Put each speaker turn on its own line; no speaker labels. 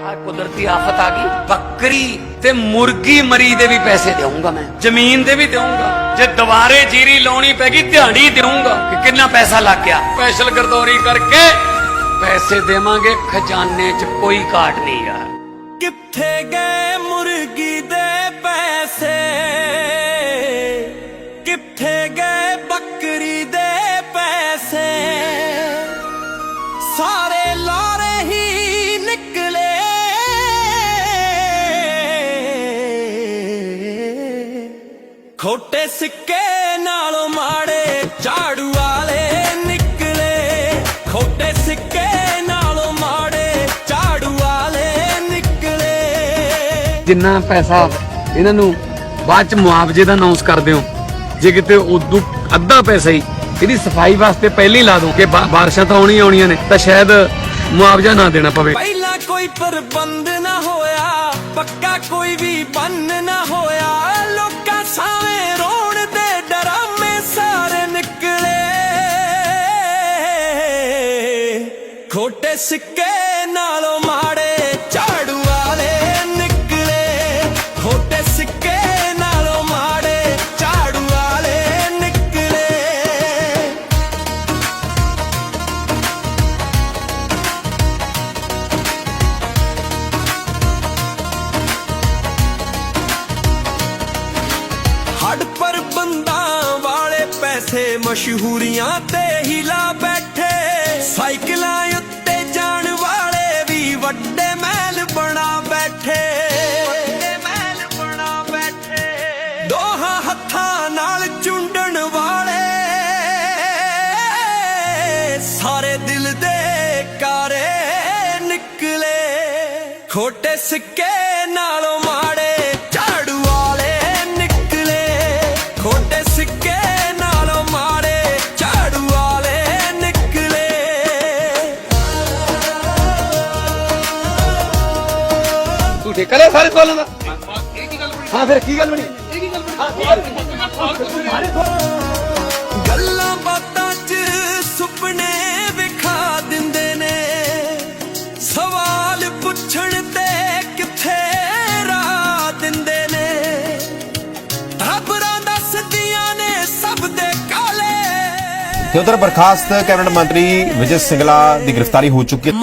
ਆ ਕੁਦਰਤੀ ਆਫਤ ਆ ਗਈ। ਬੱਕਰੀ ਤੇ ਮੁਰਗੀ ਮਰੀ ਦੇ ਵੀ ਪੈਸੇ ਦੇਵਾਂਗਾ ਮੈਂ। ਜ਼ਮੀਨ ਦੇ ਵੀ ਦੇਵਾਂਗਾ ਜੇ ਦੁਬਾਰੇ ਜੀਰੀ ਲਾਉਣੀ ਪੈਗੀ ਦਿਹਾੜੀ ਦੇਵਾਂਗਾ ਕਿ ਕਿੰਨਾ ਪੈਸਾ ਲੱਗ ਗਿਆ। ਸਪੈਸ਼ਲ ਗਰਦੌਰੀ ਕਰਕੇ ਪੈਸੇ ਦੇਵਾਂਗੇ, ਖਜ਼ਾਨੇ 'ਚ ਕੋਈ ਘਾਟ ਨਹੀਂ ਯਾਰ।
ਕਿੱਥੇ ਗਏ ਮੁਰਗੀ ਦੇ ਪੈਸੇ? ਕਿੱਥੇ ਗਏ ਬੱਕਰੀ ਖੋਟੇ ਸਿੱਕੇ ਨਾਲੋਂ ਮਾੜੇ ਝਾੜੂ ਵਾਲੇ ਨਿਕਲੇ। ਖੋਟੇ ਸਿੱਕੇ ਨਾਲੋਂ ਮਾੜੇ ਝਾੜੂ ਵਾਲੇ ਨਿਕਲੇ।
ਜਿੰਨਾ ਪੈਸਾ ਇਹਨਾਂ ਨੂੰ ਬਾਅਦ ਚ ਮੁਆਵਜ਼ੇ ਦਾ ਅਨਾਉਂਸ ਕਰ ਦਿਓ ਜੇ ਕਿਤੇ ਉਦੋਂ ਅੱਧਾ ਪੈਸਾ ਹੀ ਇਹਦੀ ਸਫ਼ਾਈ ਵਾਸਤੇ ਪਹਿਲਾਂ ਹੀ ਲਾ ਦੋ ਕਿ ਬਾਰਿਸ਼ਾਂ ਤਾਂ ਆਉਣੀਆਂ ਆਉਣੀਆਂ ਨੇ ਤਾਂ ਸ਼ਾਇਦ ਮੁਆਵਜ਼ਾ ਨਾ ਦੇਣਾ ਪਵੇ।
ਪਹਿਲਾਂ ਕੋਈ ਪ੍ਰਬੰਧ ਨਾ ਹੋਇਆ ਪੱਕਾ ਕੋਈ ਵੀ ਬੰਨ ਨਾ ਹੋਇਆ। ਖੋਟੇ ਸਿੱਕੇ ਨਾਲੋਂ ਮਾੜੇ ਝਾੜੂ ਵਾਲੇ ਨਿਕਲੇ। ਖੋਟੇ ਸਿੱਕੇ ਨਾਲੋਂ ਮਾੜੇ ਝਾੜੂ ਵਾਲੇ ਨਿਕਲੇ। ਹੱਡ ਪਰ ਬੰਦਾਂ ਵਾਲੇ ਪੈਸੇ ਮਸ਼ਹੂਰੀਆਂ ਤੇ ਹੀ ਲਾ ਬੈਠੇ। ਸਾਈਕਲਾਂ ਸਾਰੇ ਦਿਲ ਦੇ ਕਾਰੇ ਨਿਕਲੇ। ਖੋਟੇ ਸਿੱਕੇ ਨਾਲੋਂ ਮਾੜੇ ਝਾੜੂ ਵਾਲੇ ਨਿਕਲੇ। ਖੋਟੇ ਸਿੱਕੇ ਨਾਲੋਂ ਮਾੜੇ ਝਾੜੂ ਵਾਲੇ ਨਿਕਲੇ।
ਤੂੰ ਠੇਕਾ ਲਿਆ ਸਾਰੇ ਸਵਾਲਾਂ ਦਾ? ਹਾਂ ਫਿਰ ਕੀ ਗੱਲ ਬਣੀ?
ਗੱਲਾਂ ਤੇ
ਉਧਰ ਬਰਖਾਸਤ ਕੈਬਨਿਟ ਮੰਤਰੀ ਵਿਜੇ ਸਿੰਗਲਾ ਦੀ ਗ੍ਰਿਫਤਾਰੀ ਹੋ ਚੁੱਕੀ ਹੈ।